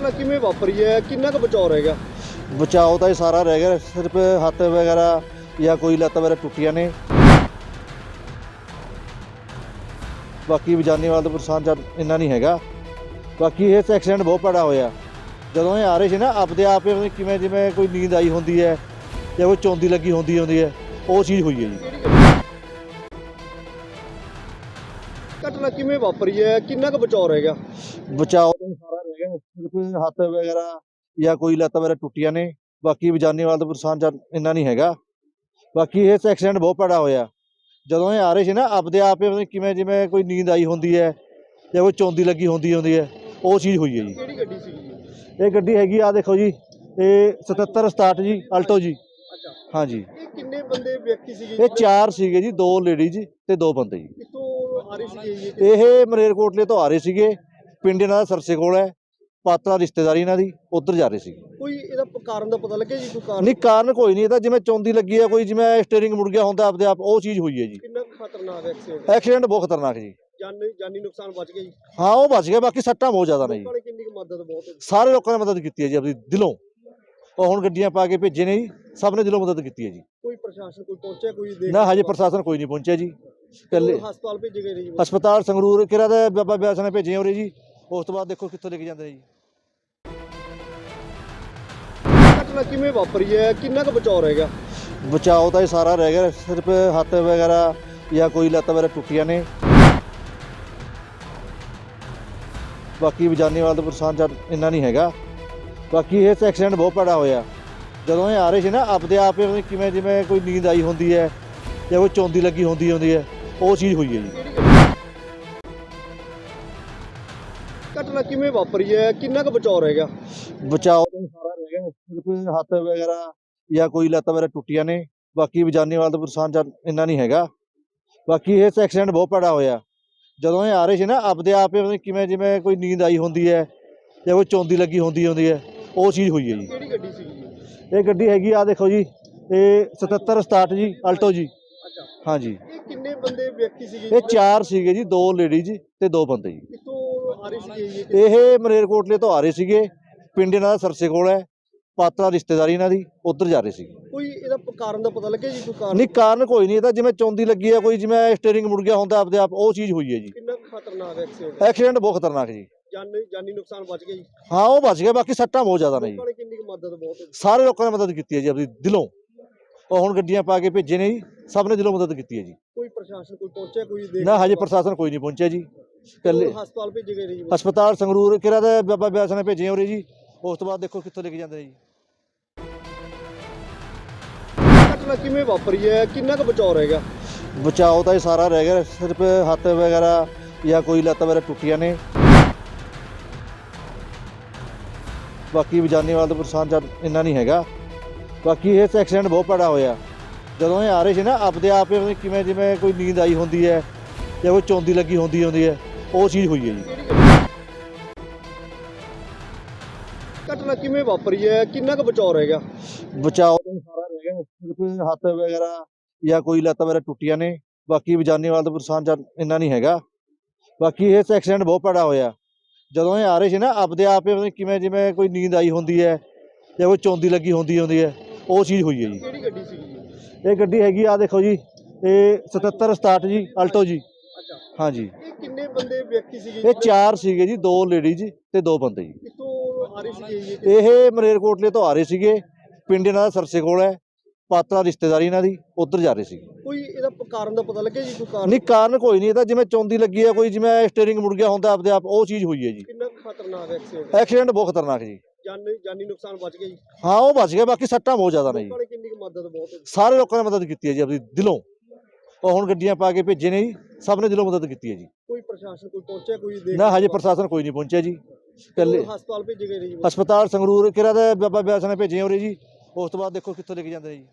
ਘਟਨਾ ਕਿਵੇਂ ਵਾਪਰੀ ਹੈ? ਕਿੰਨਾ ਕੁ ਬਚਾਅ ਰਹੇਗਾ ਬਚਾਓ ਤਾਂ ਇਹ ਸਾਰਾ ਰਹਿ ਗਿਆ ਸਿਰਫ ਹੱਥ ਵਗੈਰਾ ਜਾਂ ਕੋਈ ਲੱਤ ਵਗੈਰਾ ਟੁੱਟੀਆਂ ਨੇ। ਬਾਕੀ ਜਾਨੀ ਵਾਲਾ ਤਾਂ ਨੁਕਸਾਨ ਜਦ ਇੰਨਾ ਨਹੀਂ ਹੈਗਾ। ਬਾਕੀ ਇਹ ਐਕਸੀਡੈਂਟ ਬਹੁਤ ਭੜਾ ਹੋਇਆ। ਜਦੋਂ ਇਹ ਆ ਰਹੇ ਸੀ ਨਾ ਆਪਦੇ ਆਪ ਹੀ ਕਿਵੇਂ ਜਿਵੇਂ ਕੋਈ ਨੀਂਦ ਆਈ ਹੁੰਦੀ ਹੈ ਜਾਂ ਕੋਈ ਚੌਂਦੀ ਲੱਗੀ ਹੁੰਦੀ ਹੁੰਦੀ ਹੈ ਉਹ ਚੀਜ਼ ਹੋਈ ਹੈ ਜੀ। ਘਟਨਾ? ਕਿਵੇਂ ਵਾਪਰੀ ਹੈ? ਕਿੰਨਾ ਕੁ ਬਚਾਅ ਰਹੇਗਾ ਬਚਾਓ ਤਾਂ ਸਾਰਾ ਰਹਿ ਗਿਆ। ਸਿਰਫ ਹੱਥ ਵਗੈਰਾ ਜਾਂ ਕੋਈ ਲੱਤ ਵਗੈਰਾ ਟੁੱਟੀਆਂ ਨੇ। ਬਾਕੀ ਜਾਨੀ ਵਾਲਾ ਤਾਂ ਨੁਕਸਾਨ ਇੰਨਾ ਨਹੀਂ ਹੈਗਾ। ਬਾਕੀ ਇਹ ਐਕਸੀਡੈਂਟ ਬਹੁਤ ਭੜਾ ਹੋਇਆ। ਜਦੋਂ ਇਹ ਆ ਰਹੇ ਸੀ ਨਾ ਆਪਦੇ ਆਪ ਹੀ ਕਿਵੇਂ ਜਿਵੇਂ ਕੋਈ ਨੀਂਦ ਆਈ ਹੁੰਦੀ ਹੈ ਜਾਂ ਕੋਈ ਚੌਂਦੀ ਲੱਗੀ ਹੁੰਦੀ ਹੁੰਦੀ ਹੈ ਉਹ ਚੀਜ਼ ਹੋਈ ਹੈ ਜੀ। ਕਿਹੜੀ ਗੱਡੀ ਸੀਗੀ ਇਹ ਗੱਡੀ ਹੈਗੀ ਆ ਦੇਖੋ ਜੀ ਇਹ 77 67 ਜੀ ਅਲਟੋ ਜੀ। ਅੱਛਾ। ਹਾਂਜੀ ਇਹ ਕਿੰਨੇ ਬੰਦੇ ਵਿਅਕਤੀ ਸੀਗੇ ਇਹ ਚਾਰ ਸੀਗੇ ਜੀ ਦੋ ਲੇਡੀ ਜੀ ਤੇ ਦੋ ਬੰਦੇ ਜੀ। ਕਿੱਥੋਂ ਆ ਰਹੇ ਸੀਗੇ ਜੀ ਇਹ ਮਰੇਰਕੋਟਲੇ ਤੋਂ ਆ ਰਹੇ ਸੀਗੇ। ਪਿੰਡ ਇਹਨਾਂ ਦਾ ਸਰਸੇ ਕੋਲ ਹੈ ਪਾਤਰਾ ਰਿਸ਼ਤੇਦਾਰੀ ਇਹਨਾਂ ਦੀ ਉੱਧਰ ਜਾ ਰਹੇ ਸੀਗੇ ਕੋਈ ਇਹਦਾ ਕਾਰਨ ਦਾ ਪਤਾ ਲੱਗਿਆ ਜੀ ਕੋਈ ਕਾਰਨ? ਨਹੀਂ ਕਾਰਨ ਕੋਈ ਨਹੀਂ ਇਹ ਤਾਂ ਜਿਵੇਂ ਚੌਂਦੀ ਲੱਗੀ ਹੈ ਕੋਈ ਜਿਵੇਂ ਸਟੀਅਰਿੰਗ ਮੁੜ ਗਿਆ ਹੁੰਦਾ ਆਪਦੇ ਆਪ ਉਹ ਚੀਜ਼ ਹੋਈ ਹੈ ਜੀ। ਕਿੰਨਾ ਖਤਰਨਾਕ ਐਕਸੀਡੈਂਟ ਐਕਸੀਡੈਂਟ ਬਹੁਤ ਖਤਰਨਾਕ ਜੀ। ਜਾਨੀ ਜਾਨੀ ਨੁਕਸਾਨ ਬਚ ਗਿਆ ਜੀ? ਹਾਂ ਉਹ ਬਚ ਗਿਆ ਬਾਕੀ ਸੱਟਾਂ ਬਹੁਤ ਜ਼ਿਆਦਾ ਨੇ ਜੀ। ਕਿੰਨੀ ਕੁ ਮਦਦ ਬਹੁਤ ਸਾਰੇ ਲੋਕਾਂ ਨੇ ਮਦਦ ਕੀਤੀ ਹੈ ਜੀ ਆਪਣੀ ਦਿਲੋਂ। ਉਹ ਹੁਣ ਗੱਡੀਆਂ ਪਾ ਕੇ ਭੇਜੇ ਨੇ ਜੀ ਸਭ ਨੇ ਦਿਲੋਂ ਮਦਦ ਕੀਤੀ ਹੈ ਜੀ। ਕੋਈ ਪ੍ਰਸ਼ਾਸਨ ਕੋਈ ਪਹੁੰਚਿਆ ਕੋਈ ਦੇਖ ਨਾ ਹਜੇ ਪ੍ਰਸ਼ਾਸਨ ਕੋਈ ਨਹੀਂ ਪਹੁੰਚਿਆ ਜੀ। ਕੱਲੇ ਹਸਪਤਾਲ ਭੇਜੇ ਗਏ ਨੇ ਜੀ? ਹਸਪਤਾਲ ਸੰਗਰੂਰ ਕਿਹੜਾ ਦਾ ਬਾਬਾ ਬਿਆਸ ਨੇ ਭੇਜੇ ਉਰੇ ਜੀ। ਉਸ ਤੋਂ ਬਾਅਦ ਦੇਖੋ ਕਿੱਥੋਂ ਲੈ ਕੇ ਜਾਂਦੇ ਨੇ ਜੀ। ਘਟਨਾ ਕਿਵੇਂ ਵਾਪਰੀ ਹੈ? ਕਿੰਨਾ ਕੁ ਬਚਾਅ ਰਹੇਗਾ ਬਚਾਓ ਤਾਂ ਇਹ ਸਾਰਾ ਰਹਿ ਗਿਆ ਸਿਰਫ ਹੱਥ ਵਗੈਰਾ ਜਾਂ ਕੋਈ ਲੱਤ ਵਗੈਰਾ ਟੁੱਟੀਆਂ ਨੇ। ਬਾਕੀ ਜਾਨੀ ਵਾਲਾ ਤਾਂ ਨੁਕਸਾਨ ਜਦ ਇੰਨਾ ਨਹੀਂ ਹੈਗਾ। ਬਾਕੀ ਇਹ ਐਕਸੀਡੈਂਟ ਬਹੁਤ ਭੜਾ ਹੋਇਆ। ਜਦੋਂ ਇਹ ਆ ਰਹੇ ਸੀ ਨਾ ਆਪਦੇ ਆਪ ਹੀ ਕਿਵੇਂ ਜਿਵੇਂ ਕੋਈ ਨੀਂਦ ਆਈ ਹੁੰਦੀ ਹੈ ਜਾਂ ਕੋਈ ਚੌਂਦੀ ਲੱਗੀ ਹੁੰਦੀ ਹੁੰਦੀ ਹੈ ਉਹ ਚੀਜ਼ ਹੋਈ ਹੈ ਜੀ। ਘਟਨਾ ਕਿਵੇਂ ਵਾਪਰੀ ਹੈ? ਕਿੰਨਾ ਕੁ ਬਚਾਅ ਰਹੇਗਾ ਬਚਾਓ ਤਾਂ ਸਾਰਾ ਰਹਿ ਗਿਆ। ਸਿਰਫ ਹੱਥ ਵਗੈਰਾ ਜਾਂ ਕੋਈ ਲੱਤ ਵਗੈਰਾ ਟੁੱਟੀਆਂ ਨੇ। ਬਾਕੀ ਜਾਨੀ ਵਾਲਾ ਤਾਂ ਨੁਕਸਾਨ ਜਦ ਇੰਨਾ ਨਹੀਂ ਹੈਗਾ। ਬਾਕੀ ਇਹ ਐਕਸੀਡੈਂਟ ਬਹੁਤ ਭੜਾ ਹੋਇਆ। ਜਦੋਂ ਇਹ ਆ ਰਹੇ ਸੀ ਨਾ ਆਪਦੇ ਆਪ ਹੀ ਕਿਵੇਂ ਜਿਵੇਂ ਕੋਈ ਨੀਂਦ ਆਈ ਹੁੰਦੀ ਹੈ ਜਾਂ ਕੋਈ ਚੌਂਦੀ ਲੱਗੀ ਹੁੰਦੀ ਹੁੰਦੀ ਹੈ ਉਹ ਚੀਜ਼ ਹੋਈ ਹੈ ਜੀ। ਕਿਹੜੀ ਗੱਡੀ ਸੀਗੀ? ਜੀ ਇਹ ਗੱਡੀ ਹੈਗੀ ਆ ਦੇਖੋ ਜੀ ਇਹ 77 67 ਜੀ ਅਲਟੋ ਜੀ। ਹਾਂਜੀ। ਇਹ ਕਿੰਨੇ ਬੰਦੇ ਵਿਅਕਤੀ ਸੀਗੇ? ਇਹ ਚਾਰ ਸੀਗੇ ਜੀ ਦੋ ਲੇਡੀ ਜੀ ਤੇ ਦੋ ਬੰਦੇ ਜੀ। ਰਹੇ ਜੀ ਇਹ ਮਰੇਰਕੋਟਲੇ ਤੋਂ ਆ ਰਹੇ ਸੀਗੇ। ਪਿੰਡ ਇਹਨਾਂ ਦਾ ਸਰਸੇ ਕੋਲ ਹੈ। ਪਾਤਰਾ ਰਿਸ਼ਤੇਦਾਰੀ ਇਹਨਾਂ ਦੀ ਉੱਧਰ ਜਾ ਰਹੇ ਸੀਗੇ। ਕੋਈ ਇਹਦਾ ਕਾਰਨ ਦਾ ਪਤਾ ਲੱਗਿਆ ਜੀ? ਕੋਈ ਕਾਰਨ? ਨਹੀਂ ਕਾਰਨ ਕੋਈ ਨਹੀਂ। ਇਹ ਤਾਂ ਜਿਵੇਂ ਚੌਂਦੀ ਲੱਗੀ ਹੈ ਕੋਈ ਜਿਵੇਂ ਸਟੀਅਰਿੰਗ ਮੁੜ ਗਿਆ ਹੁੰਦਾ ਆਪਦੇ ਆਪ ਉਹ ਚੀਜ਼ ਹੋਈ ਹੈ ਜੀ। ਕਿੰਨਾ ਖਤਰਨਾਕ ਐਕਸੀਡੈਂਟ ਐਕਸੀਡੈਂਟ ਬਹੁਤ ਖਤਰਨਾਕ ਜੀ। ਜਾਨੀ ਜਾਨੀ ਨੁਕਸਾਨ ਬਚ ਗਿਆ ਜੀ? ਹਾਂ ਉਹ ਬਚ ਗਿਆ ਬਾਕੀ ਸੱਟਾਂ ਬਹੁਤ ਜ਼ਿਆਦਾ ਨੇ ਜੀ। ਕਿੰਨੀ ਕੁ ਮਦਦ ਬਹੁਤ ਸਾਰੇ ਲੋਕਾਂ ਨੇ ਮਦਦ ਕੀਤੀ ਹੈ ਜੀ ਆਪਣੀ ਦਿਲੋਂ। ਉਹ ਹੁਣ ਗੱਡੀਆਂ ਪਾ ਕੇ ਭੇਜੇ ਨੇ ਜੀ। ਸਭ ਨੇ ਦਿਲੋਂ ਮਦਦ ਕੀਤੀ ਹੈ ਜੀ। ਕੋਈ ਪ੍ਰਸ਼ਾਸਨ ਕੋਈ ਪਹੁੰਚਿਆ ਕੋਈ ਦੇਖ ਨਾ ਹਜੇ ਪ੍ਰਸ਼ਾਸਨ ਕੋਈ ਨਹੀਂ ਪਹੁੰਚਿਆ ਜੀ। ਕੱਲੇ ਹਸਪਤਾਲ ਭੇਜੇ ਗਏ ਨੇ ਜੀ ਹਸਪਤਾਲ ਸੰਗਰੂਰ ਕਿਹੜਾ ਦਾ ਬਾਬਾ ਬਿਆਸ ਨੇ ਭੇਜੇ ਉਰੇ ਜੀ। ਉਸ ਤੋਂ ਬਾਅਦ ਦੇਖੋ ਕਿੱਥੋਂ ਲੈ ਕੇ ਜਾਂਦੇ ਨੇ ਜੀ। ਘਟਨਾ ਕਿਵੇਂ ਵਾਪਰੀ ਹੈ? ਕਿੰਨਾ ਕੁ ਬਚਾਅ ਰਹੇਗਾ ਬਚਾਓ ਤਾਂ ਇਹ ਸਾਰਾ ਰਹਿ ਗਿਆ ਸਿਰਫ ਹੱਥ ਵਗੈਰਾ ਜਾਂ ਕੋਈ ਲੱਤ ਵਗੈਰਾ ਟੁੱਟੀਆਂ ਨੇ। ਬਾਕੀ ਜਾਨੀ ਵਾਲਾ ਤਾਂ ਨੁਕਸਾਨ ਜਦ ਇੰਨਾ ਨਹੀਂ ਹੈਗਾ। ਬਾਕੀ ਇਹ ਐਕਸੀਡੈਂਟ ਬਹੁਤ ਭੜਾ ਹੋਇਆ। ਜਦੋਂ ਇਹ ਆ ਰਹੇ ਸੀ ਨਾ ਆਪਦੇ ਆਪ ਹੀ ਕਿਵੇਂ ਜਿਵੇਂ ਕੋਈ ਨੀਂਦ ਆਈ ਹੁੰਦੀ ਹੈ ਜਾਂ ਕੋਈ ਚੌਂਦੀ ਲੱਗੀ ਹੁੰਦੀ ਹੁੰਦੀ ਹੈ। ਉਹ ਚੀਜ਼ ਹੋਈ ਹੈ ਜੀ। ਘਟਨਾ ਕਿਵੇਂ ਵਾਪਰੀ ਹੈ? ਕਿੰਨਾ ਕੁ ਬਚਾਅ ਰਹੇਗਾ ਬਚਾਓ ਤਾਂ ਸਾਰਾ ਰਹਿ ਗਿਆ। ਸਿਰਫ ਹੱਥ ਵਗੈਰਾ ਜਾਂ ਕੋਈ ਲੱਤ ਵਗੈਰਾ ਟੁੱਟੀਆਂ ਨੇ। ਬਾਕੀ ਜਾਨੀ ਵਾਲਾ ਤਾਂ ਨੁਕਸਾਨ ਇੰਨਾ ਨਹੀਂ ਹੈਗਾ। ਬਾਕੀ ਇਹ ਐਕਸੀਡੈਂਟ ਬਹੁਤ ਭੜਾ ਹੋਇਆ। ਜਦੋਂ ਇਹ ਆ ਰਹੇ ਸੀ ਨਾ ਆਪਦੇ ਆਪ ਹੀ ਪਤਾ ਨੀ ਕਿਵੇਂ ਜਿਵੇਂ ਕੋਈ ਨੀਂਦ ਆਈ ਹੁੰਦੀ ਹੈ ਜਾਂ ਕੋਈ ਚੌਂਦੀ ਲੱਗੀ ਹੁੰਦੀ ਹੁੰਦੀ ਹੈ ਉਹ ਚੀਜ਼ ਹੋਈ ਹੈ ਜੀ। ਕਿਹੜੀ ਗੱਡੀ ਜੀ ਇਹ ਗੱਡੀ ਹੈਗੀ ਆ ਦੇਖੋ ਜੀ ਇਹ 77 67 ਜੀ ਅਲਟੋ ਜੀ। ਅੱਛਾ। ਹਾਂਜੀ। ਇਹ ਕਿੰਨੇ ਬੰਦੇ ਵਿਅਕਤੀ ਸੀਗੇ ਇਹ ਚਾਰ ਸੀਗੇ ਜੀ ਦੋ ਲੇਡੀ ਜੀ ਤੇ ਦੋ ਬੰਦੇ ਜੀ। ਕਿੱਥੋਂ ਆ ਰਹੇ ਸੀਗੇ ਜੀ? ਇਹ ਮਰੇਰਕੋਟਲੇ ਤੋਂ ਆ ਰਹੇ ਸੀਗੇ। ਪਿੰਡ ਇਹਨਾਂ ਦਾ ਸਰਸੇ ਕੋਲ ਹੈ। ਪਾਤਰਾ ਰਿਸ਼ਤੇਦਾਰੀ ਇਹਨਾਂ ਦੀ ਉੱਧਰ ਜਾ ਰਹੇ ਸੀਗੇ ਕੋਈ ਇਹਦਾ ਕਾਰਨ ਦਾ ਪਤਾ ਲੱਗਿਆ ਜੀ? ਕੋਈ ਕਾਰਨ? ਨਹੀਂ ਕਾਰਨ ਕੋਈ ਨਹੀਂ। ਇਹ ਤਾਂ ਜਿਵੇਂ ਚੌਂਦੀ ਲੱਗੀ ਹੈ ਕੋਈ ਜਿਵੇਂ ਸਟੀਅਰਿੰਗ ਮੁੜ ਗਿਆ ਹੁੰਦਾ ਆਪਦੇ ਆਪ ਉਹ ਚੀਜ਼ ਹੋਈ ਹੈ ਜੀ। ਕਿੰਨਾ ਖਤਰਨਾਕ ਐਕਸੀਡੈਂਟ ਐਕਸੀਡੈਂਟ ਬਹੁਤ ਖਤਰਨਾਕ ਜੀ। ਜਾਨੀ ਜਾਨੀ ਨੁਕਸਾਨ ਬਚ ਗਿਆ ਜੀ? ਹਾਂ ਉਹ ਬਚ ਗਿਆ ਬਾਕੀ ਸੱਟਾਂ ਬਹੁਤ ਜ਼ਿਆਦਾ ਨੇ ਜੀ। ਕਿੰਨੀ ਕੁ ਮਦਦ ਬਹੁਤ ਸਾਰੇ ਲੋਕਾਂ ਨੇ ਮਦਦ ਕੀਤੀ ਹੈ ਜੀ ਆਪਣੀ ਦਿਲੋਂ। ਉਹ ਹੁਣ ਗੱਡੀਆਂ ਪਾ ਕੇ ਭੇਜੇ ਨੇ ਜੀ। ਸਭ ਨੇ ਦਿਲੋਂ ਮਦਦ ਕੀਤੀ ਹੈ ਜੀ। ਕੋਈ ਪ੍ਰਸ਼ਾਸਨ ਕੋਈ ਪਹੁੰਚਿਆ ਕੋਈ ਦੇਖ ਨਾ ਹਜੇ ਪ੍ਰਸ਼ਾਸਨ ਕੋਈ ਨਹੀਂ ਪਹੁੰਚਿਆ ਜੀ। ਕੱਲੇ ਹਸਪਤਾਲ ਭੇਜੇ ਗਏ ਜੀ? ਹਸਪਤਾਲ ਸੰਗਰੂਰ ਕਿਹੜਾ ਦਾ ਬਾਬਾ ਬਿਆਸ ਨੇ ਭੇਜੇ ਉਰੇ ਜੀ। ਉਸ ਤੋਂ ਬਾਅਦ ਦੇਖੋ ਕਿੱਥੋਂ ਲੈ ਕੇ ਜਾਂਦੇ ਨੇ ਜੀ।